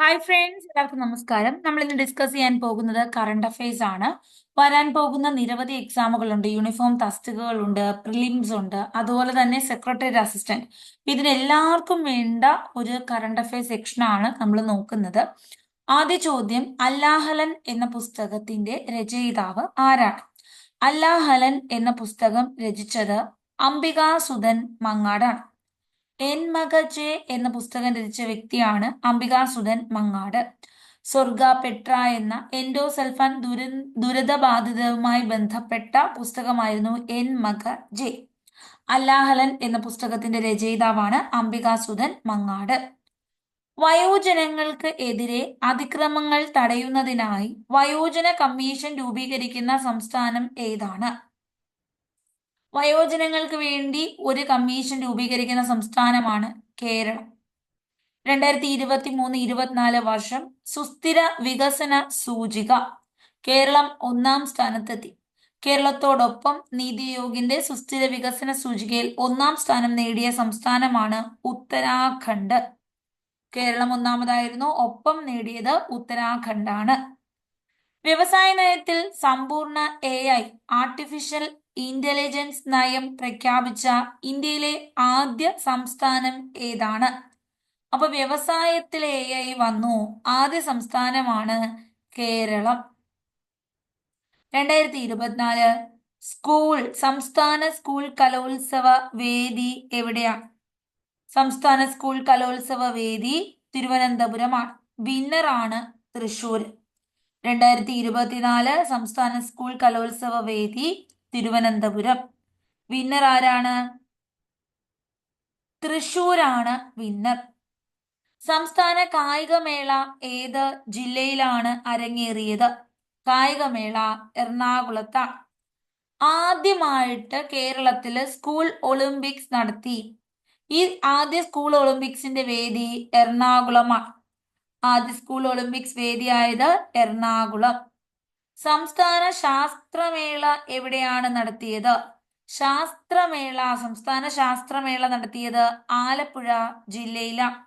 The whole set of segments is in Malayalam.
ഹായ് ഫ്രണ്ട്സ് എല്ലാവർക്കും നമസ്കാരം. നമ്മൾ ഇന്ന് ഡിസ്കസ് ചെയ്യാൻ പോകുന്നത് കറണ്ട് അഫയേഴ്സ് ആണ്. വരാൻ പോകുന്ന നിരവധി എക്സാമുകളുണ്ട് യൂണിഫോം തസ്തികകളുണ്ട് പ്രിലിംസ് ഉണ്ട്. അതുപോലെ തന്നെ സെക്രട്ടറി അസിസ്റ്റന്റ് ഇതിനെല്ലാവർക്കും വേണ്ട ഒരു കറണ്ട് അഫയേഴ്സ് സെക്ഷനാണ് നമ്മൾ നോക്കുന്നത്. ആദ്യ ചോദ്യം അല്ലാഹലൻ എന്ന പുസ്തകത്തിന്റെ രചയിതാവ് ആരാണ്? അല്ലാഹലൻ എന്ന പുസ്തകം രചിച്ചത് അംബികാസുധൻ മങ്ങാടാണ്. എൻ മകജെ എന്ന പുസ്തകം രചിച്ച വ്യക്തിയാണ് അംബികാസുധൻ മങ്ങാട്. സ്വർഗ പെട്ര എന്ന എൻഡോസൽഫാൻ ദുര ദുരിതബാധിതവുമായി ബന്ധപ്പെട്ട പുസ്തകമായിരുന്നു എൻ മക ജെ. അല്ലാഹലൻ എന്ന പുസ്തകത്തിന്റെ രചയിതാവാണ് അംബികാസുധൻ മങ്ങാട്. വയോജനങ്ങൾക്ക് എതിരെ അതിക്രമങ്ങൾ തടയുന്നതിനായി വയോജന കമ്മീഷൻ രൂപീകരിക്കുന്ന സംസ്ഥാനം ഏതാണ്? വയോജനങ്ങൾക്ക് വേണ്ടി ഒരു കമ്മീഷൻ രൂപീകരിക്കുന്ന സംസ്ഥാനമാണ് കേരളം. രണ്ടായിരത്തി ഇരുപത്തി മൂന്ന് ഇരുപത്തിനാല് വർഷം സുസ്ഥിര വികസന സൂചിക. കേരളം ഒന്നാം സ്ഥാനത്തെത്തി. കേരളത്തോടൊപ്പം നീതി ആയോഗിന്റെ സുസ്ഥിര വികസന സൂചികയിൽ ഒന്നാം സ്ഥാനം നേടിയ സംസ്ഥാനമാണ് ഉത്തരാഖണ്ഡ്. കേരളം ഒന്നാമതായിരുന്നു. ഒപ്പം നേടിയത് ഉത്തരാഖണ്ഡാണ്. വ്യവസായ നയത്തിൽ സമ്പൂർണ എ ഐ ആർട്ടിഫിഷ്യൽ ഇന്റലിജൻസ് നയം പ്രഖ്യാപിച്ച ഇന്ത്യയിലെ ആദ്യ സംസ്ഥാനം ഏതാണ്? അപ്പൊ വ്യവസായത്തിൽ എ ഐ വന്നു. ആദ്യ സംസ്ഥാനമാണ് കേരളം. രണ്ടായിരത്തി ഇരുപത്തിനാല് സ്കൂൾ സംസ്ഥാന സ്കൂൾ കലോത്സവ വേദി എവിടെയാ? സംസ്ഥാന സ്കൂൾ കലോത്സവ വേദി തിരുവനന്തപുരമാണ്. വിന്നറാണ് തൃശൂർ രണ്ടായിരത്തി ഇരുപത്തിനാല് സംസ്ഥാന സ്കൂൾ കലോത്സവ വേദി തിരുവനന്തപുരം. വിന്നർ ആരാണ്? തൃശൂരാണ് വിന്നർ സംസ്ഥാന കായികമേള ഏത് ജില്ലയിലാണ് അരങ്ങേറിയത്? കായികമേള എറണാകുളത്താണ് ആദ്യമായിട്ട് കേരളത്തിൽ സ്കൂൾ ഒളിമ്പിക്സ് നടത്തി. ഈ ആദ്യ സ്കൂൾ ഒളിമ്പിക്സിന്റെ വേദി എറണാകുളമാണ്. ആദ്യ സ്കൂൾ ഒളിമ്പിക്സ് വേദിയായത് എറണാകുളം. സംസ്ഥാന ശാസ്ത്രമേള എവിടെയാണ് നടത്തിയത്? ശാസ്ത്രമേള സംസ്ഥാന ശാസ്ത്രമേള നടത്തിയത് ആലപ്പുഴ ജില്ലയിലാണ്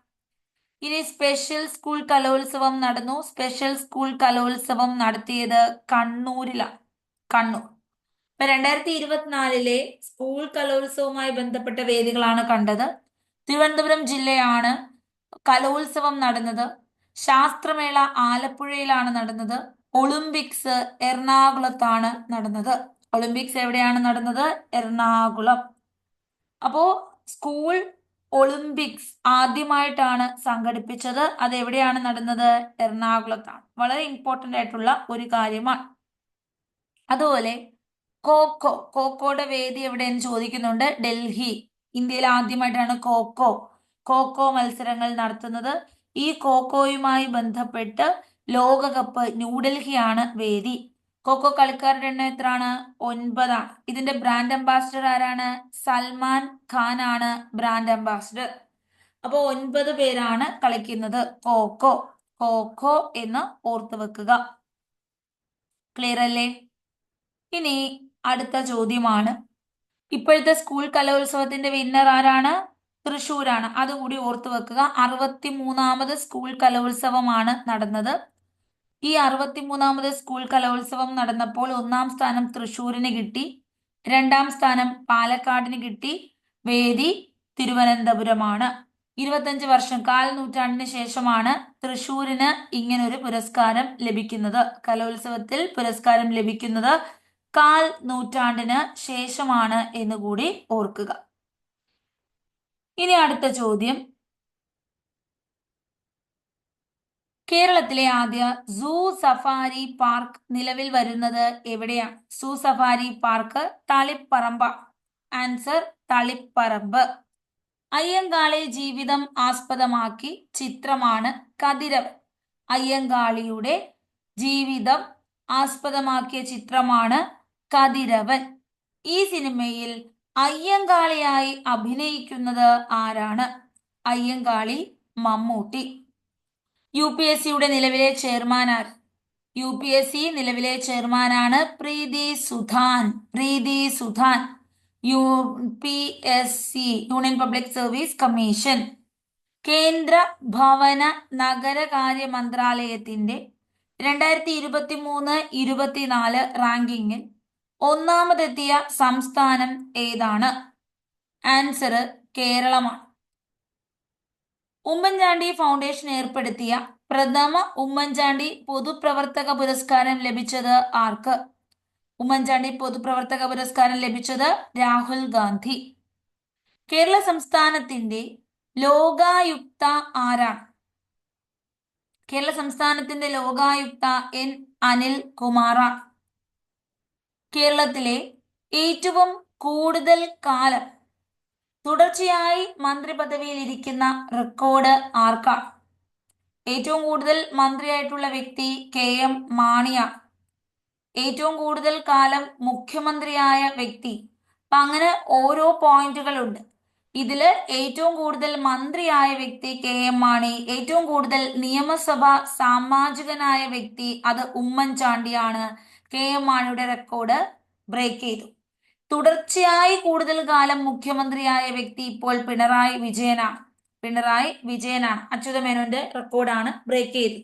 ഇനി സ്പെഷ്യൽ സ്കൂൾ കലോത്സവം നടന്നു. സ്പെഷ്യൽ സ്കൂൾ കലോത്സവം നടത്തിയത് കണ്ണൂരിലാണ് കണ്ണൂർ. ഇപ്പൊ രണ്ടായിരത്തി ഇരുപത്തിനാലിലെ സ്കൂൾ കലോത്സവവുമായി ബന്ധപ്പെട്ട വേദികളാണ് കണ്ടത്. തിരുവനന്തപുരം ജില്ലയാണ് കലോത്സവം നടന്നത്. ശാസ്ത്രമേള ആലപ്പുഴയിലാണ് നടന്നത്. ഒളിമ്പിക്സ് എറണാകുളത്താണ് നടന്നത്. ഒളിമ്പിക്സ് എവിടെയാണ് നടന്നത്? എറണാകുളം. അപ്പോ സ്കൂൾ ഒളിമ്പിക്സ് ആദ്യമായിട്ടാണ് സംഘടിപ്പിച്ചത്. അത് എവിടെയാണ് നടന്നത്? എറണാകുളത്താണ്. വളരെ ഇമ്പോർട്ടന്റ് ആയിട്ടുള്ള ഒരു കാര്യമാണ്. അതുപോലെ കോക്കോ കോക്കോയുടെ വേദി എവിടെയെന്ന് ചോദിക്കുന്നുണ്ട്? ഡൽഹി. ഇന്ത്യയിൽ ആദ്യമായിട്ടാണ് കോക്കോ കോക്കോ മത്സരങ്ങൾ നടത്തുന്നത്. ഈ കോക്കോയുമായി ബന്ധപ്പെട്ട് ലോകകപ്പ് ന്യൂഡൽഹിയാണ് വേദി. കോക്കോ കളിക്കാരുടെ എണ്ണം എത്രയാണ്? ഒൻപതാണ് ഇതിന്റെ ബ്രാൻഡ് അംബാസിഡർ ആരാണ്? സൽമാൻ ഖാൻ ആണ് ബ്രാൻഡ് അംബാസിഡർ അപ്പോൾ ഒൻപത് പേരാണ് കളിക്കുന്നത്. കോക്കോ. കോക്കോ എന്ന് ഓർത്തു വെക്കുക. ക്ലിയർ അല്ലേ? ഇനി അടുത്ത ചോദ്യമാണ്. ഇപ്പോഴത്തെ സ്കൂൾ കലോത്സവത്തിന്റെ വിന്നർ ആരാണ്? തൃശ്ശൂരാണ് അതുകൂടി ഓർത്തു വെക്കുക. അറുപത്തി മൂന്നാമത് സ്കൂൾ കലോത്സവമാണ് നടന്നത്. ഈ അറുപത്തി മൂന്നാമത് സ്കൂൾ കലോത്സവം നടന്നപ്പോൾ ഒന്നാം സ്ഥാനം തൃശ്ശൂരിന് കിട്ടി. രണ്ടാം സ്ഥാനം പാലക്കാടിന് കിട്ടി. വേദി തിരുവനന്തപുരമാണ്. ഇരുപത്തഞ്ച് വർഷം കാൽ നൂറ്റാണ്ടിന് ശേഷമാണ് തൃശ്ശൂരിന് ഇങ്ങനൊരു പുരസ്കാരം ലഭിക്കുന്നത്. കലോത്സവത്തിൽ പുരസ്കാരം ലഭിക്കുന്നത് കാൽ നൂറ്റാണ്ടിന് ശേഷമാണ് എന്നുകൂടി ഓർക്കുക. ഇനി അടുത്ത ചോദ്യം. കേരളത്തിലെ ആദ്യ സൂ സഫാരി പാർക്ക് നിലവിൽ വരുന്നത് എവിടെയാണ്? Zoo safari park Taliparamba. Answer Taliparamba. Ayyankali ജീവിതം ആസ്പദമാക്കി ചിത്രമാണ് കതിരവൻ അയ്യങ്കാളിയുടെ ജീവിതം ആസ്പദമാക്കിയ ചിത്രമാണ് കതിരവൻ. ഈ സിനിമയിൽ അയ്യങ്കാളിയായി അഭിനയിക്കുന്നത് ആരാണ്? Ayyankali Mammootty. U P S സിയുടെ നിലവിലെ ചെയർമാൻ ആർ യു പി എസ് സി നിലവിലെ ചെയർമാനാണ് Preethi Sudhan. Preethi Sudhan U P S C union public service commission. കേന്ദ്ര ഭവന നഗരകാര്യ മന്ത്രാലയത്തിന്റെ രണ്ടായിരത്തി ഇരുപത്തി മൂന്ന് ഇരുപത്തിനാല് റാങ്കിങ്ങിൽ ഒന്നാമതെത്തിയ സംസ്ഥാനം ഏതാണ്? ആൻസർ കേരളമാണ്. ഉമ്മൻചാണ്ടി ഫൗണ്ടേഷൻ ഏർപ്പെടുത്തിയ പ്രഥമ ഉമ്മൻചാണ്ടി പൊതുപ്രവർത്തക പുരസ്കാരം ലഭിച്ചത് ആർക്ക്? ഉമ്മൻചാണ്ടി പൊതുപ്രവർത്തക പുരസ്കാരം ലഭിച്ചത് രാഹുൽ ഗാന്ധി. കേരള സംസ്ഥാനത്തിന്റെ ലോകായുക്ത ആരാണ്? കേരള സംസ്ഥാനത്തിന്റെ ലോകായുക്ത എൻ അനിൽ കുമാറാണ് കേരളത്തിലെ ഏറ്റവും കൂടുതൽ കാലം തുടർച്ചയായി മന്ത്രി പദവിയിൽ ഇരിക്കുന്ന റെക്കോർഡ് ആർക്കാണ് ഏറ്റവും കൂടുതൽ മന്ത്രിയായിട്ടുള്ള വ്യക്തി കെ എം മാണിയാണ് ഏറ്റവും കൂടുതൽ കാലം മുഖ്യമന്ത്രിയായ വ്യക്തി. അപ്പൊ അങ്ങനെ ഓരോ പോയിന്റുകളുണ്ട്. ഇതിൽ ഏറ്റവും കൂടുതൽ മന്ത്രിയായ വ്യക്തി കെ എം മാണി ഏറ്റവും കൂടുതൽ നിയമസഭ സാമാജികനായ വ്യക്തി അത് ഉമ്മൻചാണ്ടിയാണ്. കെ എം മാണിയുടെ റെക്കോർഡ് ബ്രേക്ക് ചെയ്തു. തുടർച്ചയായി കൂടുതൽ കാലം മുഖ്യമന്ത്രിയായ വ്യക്തി ഇപ്പോൾ പിണറായി വിജയനാണ്. പിണറായി വിജയനാണ്. അച്യുതമേനോന്റെ റെക്കോർഡാണ് ബ്രേക്ക് ചെയ്തത്.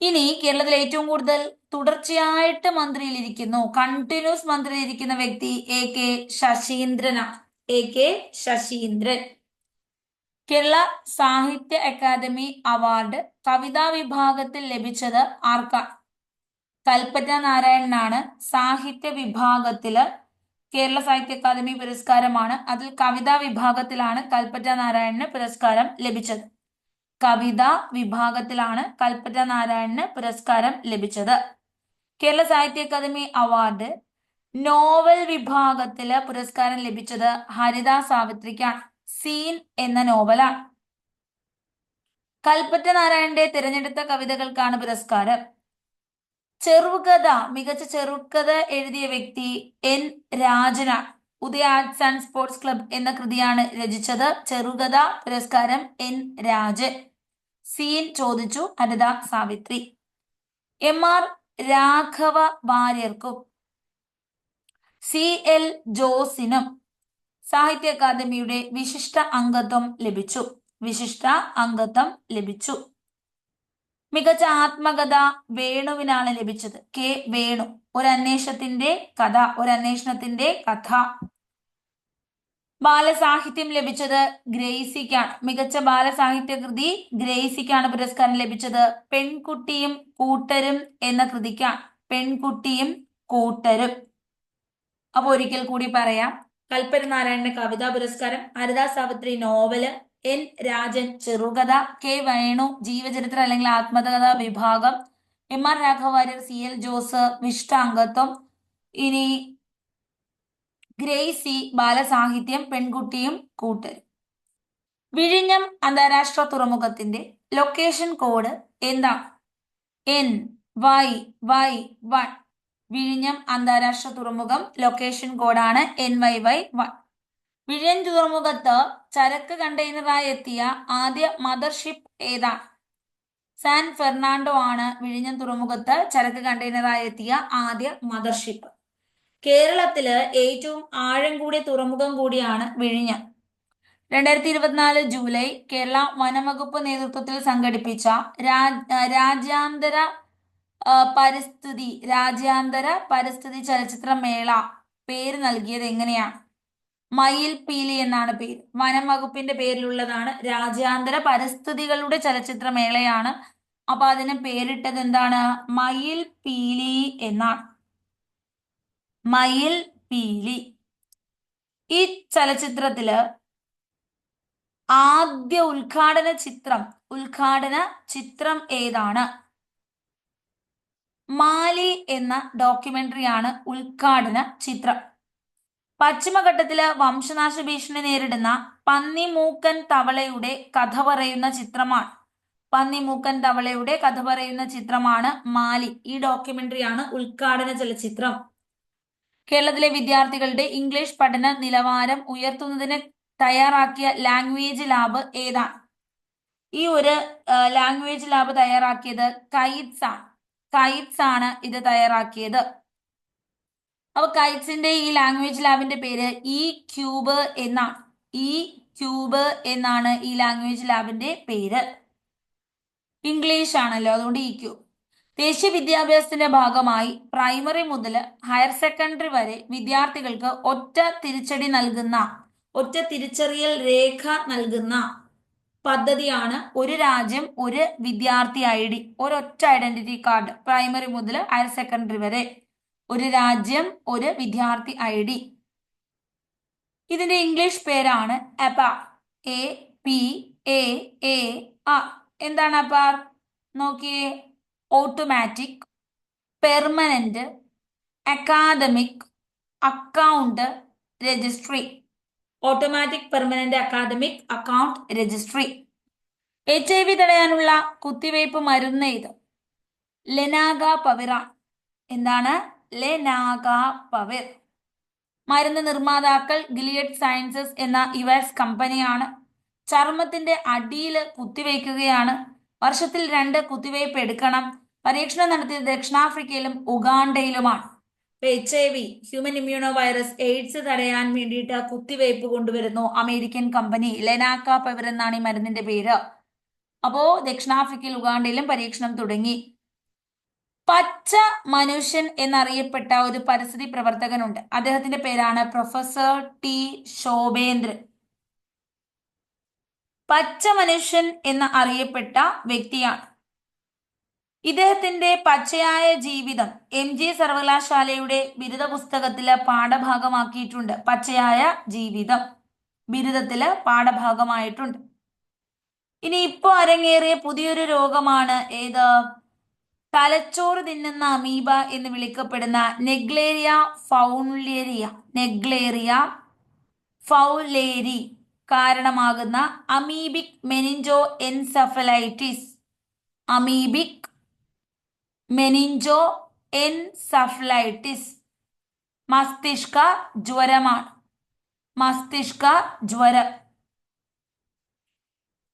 ഇനി കേരളത്തിൽ ഏറ്റവും കൂടുതൽ തുടർച്ചയായിട്ട് മന്ത്രിയിലിരിക്കുന്നു കണ്ടിന്യൂസ് മന്ത്രിയിലിരിക്കുന്ന വ്യക്തി A K ശശീന്ദ്രനാണ്. A K Saseendran. Kerala Sahitya Akademi award കവിതാ വിഭാഗത്തിൽ ലഭിച്ചത് ആർക്കാണ്? കൽപ്പറ്റ നാരായണനാണ് സാഹിത്യ വിഭാഗത്തിൽ കേരള സാഹിത്യ അക്കാദമി പുരസ്കാരമാണ്. അതിൽ കവിതാ വിഭാഗത്തിലാണ് കൽപ്പറ്റ നാരായണന് പുരസ്കാരം ലഭിച്ചത്. കവിതാ വിഭാഗത്തിലാണ് കൽപ്പറ്റ നാരായണന് പുരസ്കാരം ലഭിച്ചത്. കേരള സാഹിത്യ അക്കാദമി അവാർഡ് നോവൽ വിഭാഗത്തിൽ പുരസ്കാരം ലഭിച്ചത് ഹരിത സാവിത്രിക്കാണ്. സീൻ എന്ന നോവലാണ്. കൽപ്പറ്റ നാരായണന്റെ തിരഞ്ഞെടുത്ത കവിതകൾക്കാണ് പുരസ്കാരം. ചെറുകഥ മികച്ച ചെറുകഥ എഴുതിയ വ്യക്തി N. Rajan Udaya arts and sports club എന്ന കൃതിയാണ് രചിച്ചത്. ചെറുകഥ പുരസ്കാരം എൻ. രാജൻ. സീൻ ചോദിച്ചു അനിത സാവിത്രി. എം. ആർ. രാഘവ വാര്യർക്കും. സി. എൽ. ജോസിനും സാഹിത്യ അക്കാദമിയുടെ വിശിഷ്ട അംഗത്വം ലഭിച്ചു. വിശിഷ്ട അംഗത്വം ലഭിച്ചു. മികച്ച ആത്മകഥ വേണുവിനാണ് ലഭിച്ചത്. കെ വേണു. ഒരു കഥ ഒരു കഥ. ബാലസാഹിത്യം ലഭിച്ചത് ഗ്രേസിക്കാണ്. മികച്ച ബാലസാഹിത്യ കൃതി ഗ്രേസിക്കാണ് പുരസ്കാരം ലഭിച്ചത് പെൺകുട്ടിയും കൂട്ടരും എന്ന കൃതിക്കാണ്. പെൺകുട്ടിയും കൂട്ടരും. അപ്പൊ ഒരിക്കൽ കൂടി പറയാം. കൽപ്പന നാരായണന്റെ കവിതാ പുരസ്കാരം ഹരിതാ സാവിത്രി നോവൽ എൻ. രാജൻ ചെറുകഥ കെ. വേണു ജീവചരിത്ര അല്ലെങ്കിൽ ആത്മകഥ വിഭാഗം എം. ആർ. രാഘവാര്യർ സി. എൽ. ജോസ് വിഷ്ടാംഗത്വം ഇനി ഗ്രേസി ബാലസാഹിത്യം പെൺകുട്ടിയും കൂട്ടരും. വിഴിഞ്ഞം അന്താരാഷ്ട്ര തുറമുഖത്തിന്റെ ലൊക്കേഷൻ കോഡ് എന്താ? N Y Y one. വിഴിഞ്ഞം അന്താരാഷ്ട്ര തുറമുഖം ലൊക്കേഷൻ കോഡാണ് എൻ വൈ വൈ വൺ. തുറമുഖത്ത് ചരക്ക് കണ്ടെയ്നറായി എത്തിയ ആദ്യ മദർഷിപ്പ് ഏതാ? സാൻ ഫെർണാണ്ടോ ആണ് വിഴിഞ്ഞം തുറമുഖത്ത് ചരക്ക് കണ്ടെയ്നറായി എത്തിയ ആദ്യ മദർഷിപ്പ്. കേരളത്തിൽ ഏറ്റവും ആഴം കൂടിയ തുറമുഖം കൂടിയാണ് വിഴിഞ്ഞം. രണ്ടായിരത്തി ഇരുപത്തിനാല് ജൂലൈ കേരള വനംവകുപ്പ് നേതൃത്വത്തിൽ സംഘടിപ്പിച്ച രാജ്യാന്തര പരിസ്ഥിതി രാജ്യാന്തര പരിസ്ഥിതി ചലച്ചിത്ര മേള പേര് നൽകിയത് എങ്ങനെയാണ്? മയിൽ പീലി എന്നാണ് പേര്. വനം വകുപ്പിന്റെ പേരിലുള്ളതാണ് രാജ്യാന്തര പരിസ്ഥിതികളുടെ ചലച്ചിത്ര മേളയാണ് അപ്പൊ അതിന് പേരിട്ടത് എന്താണ്? മയിൽ പീലി എന്നാണ്. മയിൽ പീലി ഈ ചലച്ചിത്രത്തിൽ ആദ്യ ഉദ്ഘാടന ചിത്രം ഉദ്ഘാടന ചിത്രം ഏതാണ്? മാലി എന്ന ഡോക്യുമെന്ററിയാണ് ഉദ്ഘാടന ചിത്രം. പശ്ചിമഘട്ടത്തിൽ വംശനാശ ഭീഷണി നേരിടുന്ന പന്നിമൂക്കൻ തവളയുടെ കഥ പറയുന്ന ചിത്രമാണ്. പന്നിമൂക്കൻ തവളയുടെ കഥ പറയുന്ന ചിത്രമാണ് മാലി. ഈ ഡോക്യുമെന്ററിയാണ് ഉദ്ഘാടന ചലച്ചിത്രം. കേരളത്തിലെ വിദ്യാർത്ഥികളുടെ ഇംഗ്ലീഷ് പഠന നിലവാരം ഉയർത്തുന്നതിന് തയ്യാറാക്കിയ ലാംഗ്വേജ് ലാബ് ഏതാണ്? ഈ ഒരു ലാംഗ്വേജ് ലാബ് തയ്യാറാക്കിയത് കൈറ്റ്സ് ആണ്. കൈറ്റ്സ് ആണ് ഇത് തയ്യാറാക്കിയത്. അപ്പൊ കൈറ്റ്സിന്റെ ഈ ലാംഗ്വേജ് ലാബിന്റെ പേര് ഇ ക്യൂബ് എന്നാണ്. ഇ ക്യൂബ് എന്നാണ് ഈ ലാംഗ്വേജ് ലാബിന്റെ പേര്. ഇംഗ്ലീഷ് ആണല്ലോ അതുകൊണ്ട് ഇ ക്യൂബ് ദേശീയ വിദ്യാഭ്യാസത്തിന്റെ ഭാഗമായി പ്രൈമറി മുതൽ ഹയർ സെക്കൻഡറി വരെ വിദ്യാർത്ഥികൾക്ക് ഒറ്റ തിരിച്ചടി നൽകുന്ന ഒറ്റ തിരിച്ചറിയൽ രേഖ നൽകുന്ന പദ്ധതിയാണ് ഒരു രാജ്യം ഒരു വിദ്യാർത്ഥി ഐ ഡി ഒരൊറ്റ ഐഡന്റിറ്റി കാർഡ് പ്രൈമറി മുതൽ ഹയർ സെക്കൻഡറി വരെ. ഒരു രാജ്യം ഒരു വിദ്യാർത്ഥി ഐ ഡി ഇതിന്റെ ഇംഗ്ലീഷ് പേരാണ് Apaar A P A A R എന്താണ് അപാർ നോക്കിയേ. Automatic permanent academic account registry. Automatic permanent academic account registry. H I V തടയാനുള്ള കുത്തിവയ്പ് മരുന്ന് ഇത് ലെനാഗ പവിറ. എന്താണ്? ലെനാഗ പവിർ മരുന്ന് നിർമ്മാതാക്കൾ ഗിലിയഡ് സയൻസസ് എന്ന യുഎസ് കമ്പനിയാണ് ചർമ്മത്തിന്റെ അടിയിൽ കുത്തിവയ്ക്കുകയാണ് വർഷത്തിൽ രണ്ട് കുത്തിവയ്പ് എടുക്കണം. പരീക്ഷണം നടത്തിയത് ദക്ഷിണാഫ്രിക്കയിലും ഉഗാണ്ടയിലുമാണ്. H I V human immuno virus AIDS തടയാൻ വേണ്ടിയിട്ട് കുത്തിവയ്പ് കൊണ്ടുവരുന്നു അമേരിക്കൻ കമ്പനി ലെനാക്ക പവർ എന്നാണ് ഈ മരുന്നിന്റെ പേര്. അപ്പോ ദക്ഷിണാഫ്രിക്കയിൽ ഉഗാണ്ടയിലും പരീക്ഷണം തുടങ്ങി. പച്ച മനുഷ്യൻ എന്നറിയപ്പെട്ട ഒരു പരിസ്ഥിതി പ്രവർത്തകനുണ്ട്. അദ്ദേഹത്തിന്റെ പേരാണ് പ്രൊഫസർ ടി ശോഭേന്ദ്രൻ. പച്ച മനുഷ്യൻ എന്ന് അറിയപ്പെട്ട വ്യക്തിയാണ്. ഇദ്ദേഹത്തിന്റെ പച്ചയായ ജീവിതം എം ജി സർവകലാശാലയുടെ ബിരുദ പുസ്തകത്തിൽ പാഠഭാഗമാക്കിയിട്ടുണ്ട്. പച്ചയായ ജീവിതം ബിരുദത്തിൽ പാഠഭാഗമായിട്ടുണ്ട്. ഇനി ഇപ്പോ അരങ്ങേറിയ പുതിയൊരു രോഗമാണ് ഏത്? തലച്ചോറ് തിന്നുന്ന അമീബ എന്ന് വിളിക്കപ്പെടുന്ന നെഗ്ലേരിയ ഫൗലേരിയ നെഗ്ലേറിയ ഫൗലേരി കാരണമാകുന്ന amoebic meningoencephalitis amoebic meningoencephalitis മസ്തിഷ്ക ജ്വരമാണ്. മസ്തിഷ്ക ജ്വരം.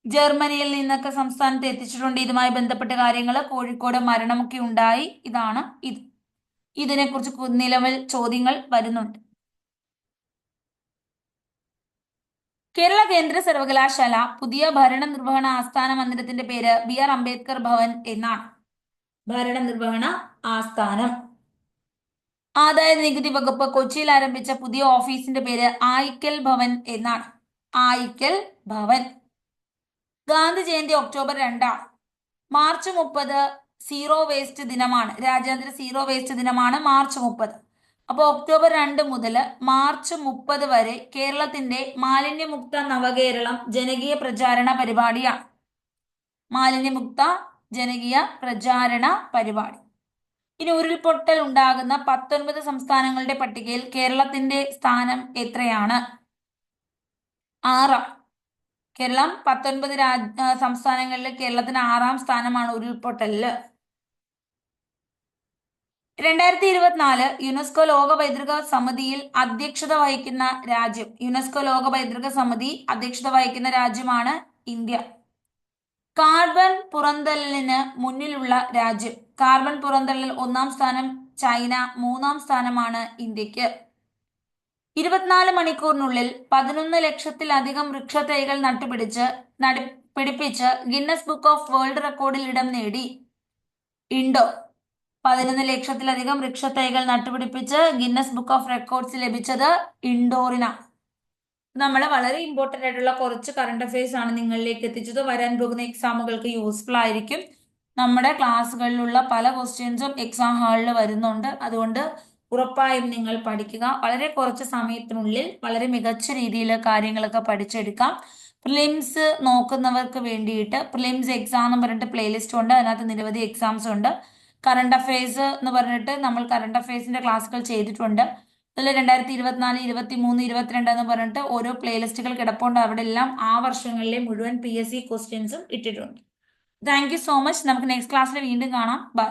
ജർമ്മനിയിൽ നിന്നൊക്കെ സംസ്ഥാനത്ത് എത്തിച്ചിട്ടുണ്ട്. ഇതുമായി ബന്ധപ്പെട്ട കാര്യങ്ങൾ കോഴിക്കോട് മരണമൊക്കെ ഉണ്ടായി. ഇതാണ് ഇത്. ഇതിനെക്കുറിച്ച് നിലവിൽ ചോദ്യങ്ങൾ വരുന്നുണ്ട്. കേരള കേന്ദ്ര സർവകലാശാല പുതിയ ഭരണ നിർവഹണ ആസ്ഥാന മന്ദിരത്തിന്റെ പേര് ബി ആർ അംബേദ്കർ ഭവൻ എന്നാണ്. ഭരണ നിർവഹണ ആസ്ഥാനം. ആദായ നികുതി വകുപ്പ് കൊച്ചിയിൽ ആരംഭിച്ച പുതിയ ഓഫീസിന്റെ പേര് ആയിക്കൽ ഭവൻ എന്നാണ്. ആയിക്കൽ ഭവൻ. ഗാന്ധി ജയന്തി ഒക്ടോബർ രണ്ടാണ് മാർച്ച് മുപ്പത് സീറോ വേസ്റ്റ് ദിനമാണ്. രാജ്യാന്തര സീറോ വേസ്റ്റ് ദിനമാണ് മാർച്ച് മുപ്പത്. അപ്പോൾ ഒക്ടോബർ രണ്ട് മുതൽ മാർച്ച് മുപ്പത് വരെ കേരളത്തിന്റെ മാലിന്യമുക്ത നവകേരളം ജനകീയ പ്രചാരണ പരിപാടിയാണ്. മാലിന്യമുക്ത ജനകീയ പ്രചാരണ പരിപാടി. ഇനി ഉരുൾപൊട്ടൽ ഉണ്ടാകുന്ന പത്തൊൻപത് സംസ്ഥാനങ്ങളുടെ പട്ടികയിൽ കേരളത്തിന്റെ സ്ഥാനം എത്രയാണ്? ആറാം. കേരളം പത്തൊൻപത് രാജ് സംസ്ഥാനങ്ങളിൽ കേരളത്തിന് ആറാം സ്ഥാനമാണ് ഉരുൾപൊട്ടലിൽ. രണ്ടായിരത്തി ഇരുപത്തിനാല് യുനെസ്കോ ലോക പൈതൃക സമിതിയിൽ അധ്യക്ഷത വഹിക്കുന്ന രാജ്യം യുനെസ്കോ ലോക പൈതൃക സമിതി അധ്യക്ഷത വഹിക്കുന്ന രാജ്യമാണ് ഇന്ത്യ. കാർബൺ പുറന്തള്ളലിന് മുന്നിലുള്ള രാജ്യം കാർബൺ പുറന്തള്ളൽ ഒന്നാം സ്ഥാനം ചൈന മൂന്നാം സ്ഥാനമാണ് ഇന്ത്യയ്ക്ക്. ഇരുപത്തിനാല് മണിക്കൂറിനുള്ളിൽ പതിനൊന്ന് ലക്ഷത്തിലധികം വൃക്ഷത്തൈകൾ നട്ടുപിടിച്ച് നടി പിടിപ്പിച്ച് ഗിന്നസ് ബുക്ക് ഓഫ് വേൾഡ് റെക്കോർഡിൽ ഇടം നേടി. ഇൻഡോ പതിനൊന്ന് ലക്ഷത്തിലധികം വൃക്ഷത്തൈകൾ നട്ടുപിടിപ്പിച്ച് ഗിന്നസ് ബുക്ക് ഓഫ് റെക്കോർഡ്സ് ലഭിച്ചത് ഇൻഡോറിനാണ് നമ്മൾ വളരെ ഇമ്പോർട്ടന്റ് ആയിട്ടുള്ള കുറച്ച് കറണ്ട് അഫയേഴ്സ് ആണ് നിങ്ങളിലേക്ക് എത്തിച്ചത്. വരാൻ പോകുന്ന എക്സാമുകൾക്ക് യൂസ്ഫുൾ ആയിരിക്കും. നമ്മുടെ ക്ലാസ്സുകളിലുള്ള പല ക്വസ്റ്റ്യൻസും എക്സാം ഹാളിൽ വരുന്നുണ്ട്. അതുകൊണ്ട് ഉറപ്പായും നിങ്ങൾ പഠിക്കുക. വളരെ കുറച്ച് സമയത്തിനുള്ളിൽ വളരെ മികച്ച രീതിയിൽ കാര്യങ്ങളൊക്കെ പഠിച്ചെടുക്കാം. പ്രിലിംസ് നോക്കുന്നവർക്ക് വേണ്ടിയിട്ട് പ്രിലിംസ് എക്സാം എന്ന് പറഞ്ഞിട്ട് പ്ലേലിസ്റ്റ് ഉണ്ട്. അതിനകത്ത് നിരവധി എക്സാംസ് ഉണ്ട്. കറണ്ട് അഫയേഴ്സ് എന്ന് പറഞ്ഞിട്ട് നമ്മൾ കറണ്ട് അഫയേഴ്സിന്റെ ക്ലാസ്സുകൾ ചെയ്തിട്ടുണ്ട്. അതിൽ രണ്ടായിരത്തി ഇരുപത്തിനാല് ഇരുപത്തി മൂന്ന് ഇരുപത്തിരണ്ട് എന്ന് പറഞ്ഞിട്ട് ഓരോ പ്ലേലിസ്റ്റുകൾ കിടപ്പുണ്ട്. അവിടെ എല്ലാം ആ വർഷങ്ങളിലെ മുഴുവൻ പി എസ് സി ക്വസ്റ്റ്യൻസും ഇട്ടിട്ടുണ്ട്. താങ്ക് യു സോ മച്ച് നമുക്ക് നെക്സ്റ്റ് ക്ലാസ്സിൽ വീണ്ടും കാണാം. ബൈ